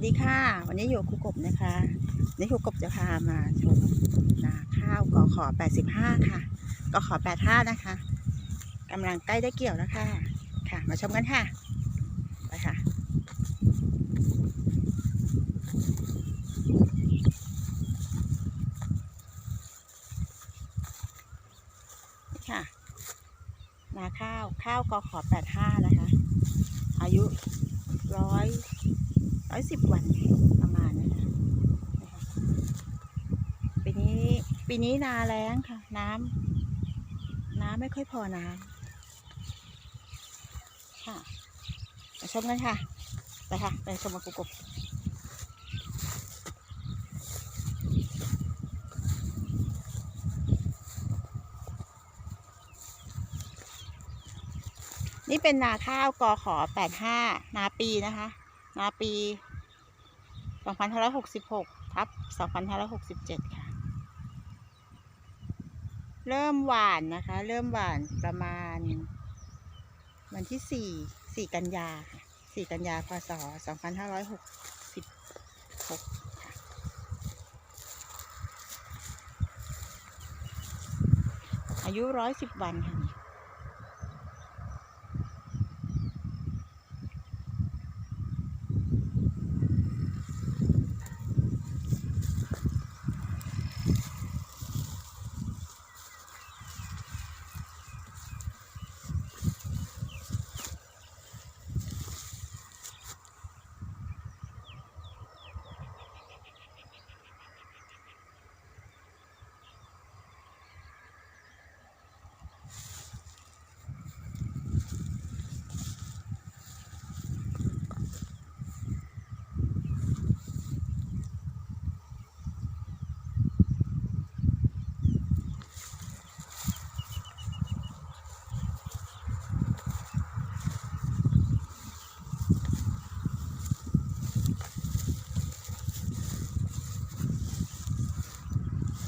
วัสดีค่ะ วันนี้อยู่ครูกบนะคะวันนี่ครูกบจะพามาชมนาข้าวกอขอ85 ค่ะกอขอ85 นะคะกำลังใกล้ได้เกี่ยวแล้วค่ะ ค่ะ มาชมกันค่ะ ไปค่ะนี่ค่ะ นาข้าวข้าวกอขอ85 นะคะ อายุ สิบวันประมาณนะคะนะปีนี้ปีนี้นาแล้งค่ะ น้ำน้ำไม่ค่อยพอน้ำค่ะไปชมกันค่ะไปค่ะไปชมกับกุกบนี่เป็นนาข้าวกอขอแปดห้านาปีนะคะ นาปี 2566ทับ2567 ค่ะ เริ่มหวานนะคะ เริ่มหวานประมาณ วันที่ 4 4 กันยา 4 กันยา พศ 2566อายุ110วันค่ะ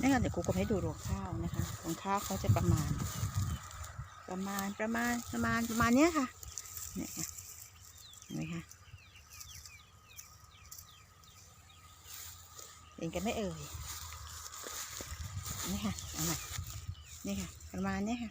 นี่ค่ะเดี๋ยวครูก็ให้ดูรวงข้าวนะคะรวงข้าวเขาจะประมาณ ประมาณประมาณประมาณประมาณเนี้ยค่ะเนี่ยเห็นไหมคะเห็นกันไหม่เอ่ยนี่ค่ะเอาใหม่นี่ค่ะ ประมาณเนี้ยค่ะ